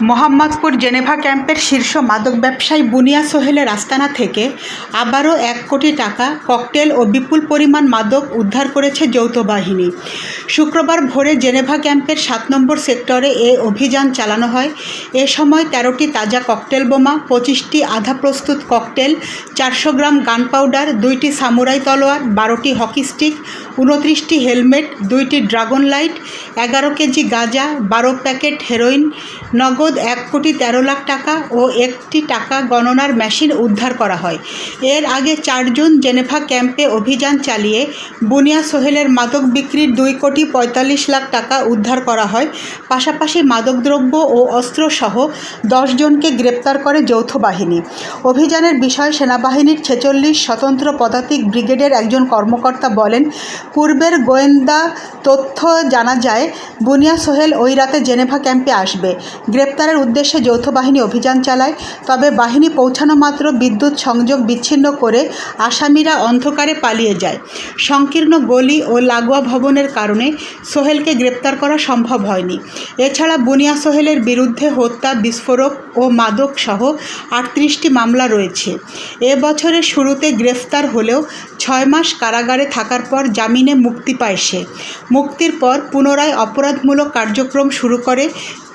Mohammadpur Geneva ক্যাম্পের শীর্ষ মাদক ব্যবসায়ী বুনিয়া সোহেলের আস্তানা থেকে আবারও এক কোটি টাকা, ককটেল ও বিপুল পরিমাণ মাদক উদ্ধার করেছে যৌথ বাহিনী। শুক্রবার ভোরে জেনেভা ক্যাম্পের সাত নম্বর সেক্টরে এ অভিযান চালানো হয়। এ সময় তেরোটি তাজা ককটেল বোমা, পঁচিশটি আধা প্রস্তুত ককটেল, চারশো গ্রাম গান পাউডার দুইটি সামুরাই তলোয়ার, বারোটি হকি স্টিক উনত্রিশটি হেলমেট, দুইটি ড্রাগন লাইট, এগারো কেজি গাঁজা, বারো প্যাকেট হেরোইন, নগদ এক কোটি তেরো লাখ টাকা ও একটি টাকা গণনার মেশিন উদ্ধার করা হয়। এর আগে চারজন জেনেভা ক্যাম্পে অভিযান চালিয়ে বুনিয়া সোহেলের মাদক বিক্রির দুই কোটি পঁয়তাল্লিশ লাখ টাকা উদ্ধার করা হয়। পাশাপাশি মাদকদ্রব্য ও অস্ত্রসহ দশজনকে গ্রেপ্তার করে যৌথ বাহিনী। অভিযানের বিষয়ে সেনাবাহিনীর ছেচল্লিশ স্বতন্ত্র পদাতিক ব্রিগেডের একজন কর্মকর্তা বলেন পূর্বের গোয়েন্দা তথ্য জানা যায়, বুনিয়া সোহেল ওই রাতে জেনেভা ক্যাম্পে আসবে। গ্রেপ্তারের উদ্দেশ্যে যৌথ বাহিনী অভিযান চালায়, তবে বাহিনী পৌঁছানো মাত্র বিদ্যুৎ সংযোগ বিচ্ছিন্ন করে আসামিরা অন্ধকারে পালিয়ে যায়। সংকীর্ণ গলি ও লাগোয়া ভবনের কারণে সোহেলকে গ্রেপ্তার করা সম্ভব হয়নি। এছাড়া বুনিয়া সোহেলের বিরুদ্ধে হত্যা, বিস্ফোরক ও মাদক সহ আটত্রিশটি মামলা রয়েছে। এ বছরের শুরুতে গ্রেফতার হলেও ছয় মাস কারাগারে থাকার পর জামিনে মুক্তি পায় সে। মুক্তির পর পুনরায় অপরাধমূলক কার্যক্রম শুরু করে।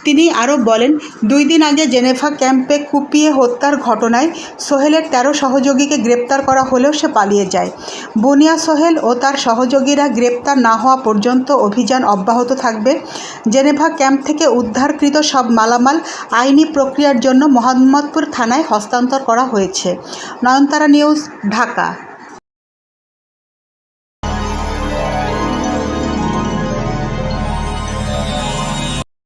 তিনি আরও বলেন, দুই দিন আগে জেনেভা ক্যাম্পে কুপিয়ে হত্যার ঘটনায় সোহেলের তেরো সহযোগীকে গ্রেপ্তার করা হলেও সে পালিয়ে যায়। বুনিয়া সোহেল ও তার সহযোগীরা গ্রেপ্তার না হওয়া পর্যন্ত অভিযান অব্যাহত থাকবে। জেনেভা ক্যাম্প থেকে উদ্ধারকৃত সব মালামাল আইনি প্রক্রিয়ার জন্য মোহাম্মদপুর থানায় হস্তান্তর করা হয়েছে। নয়নতারা নিউজ, ঢাকা।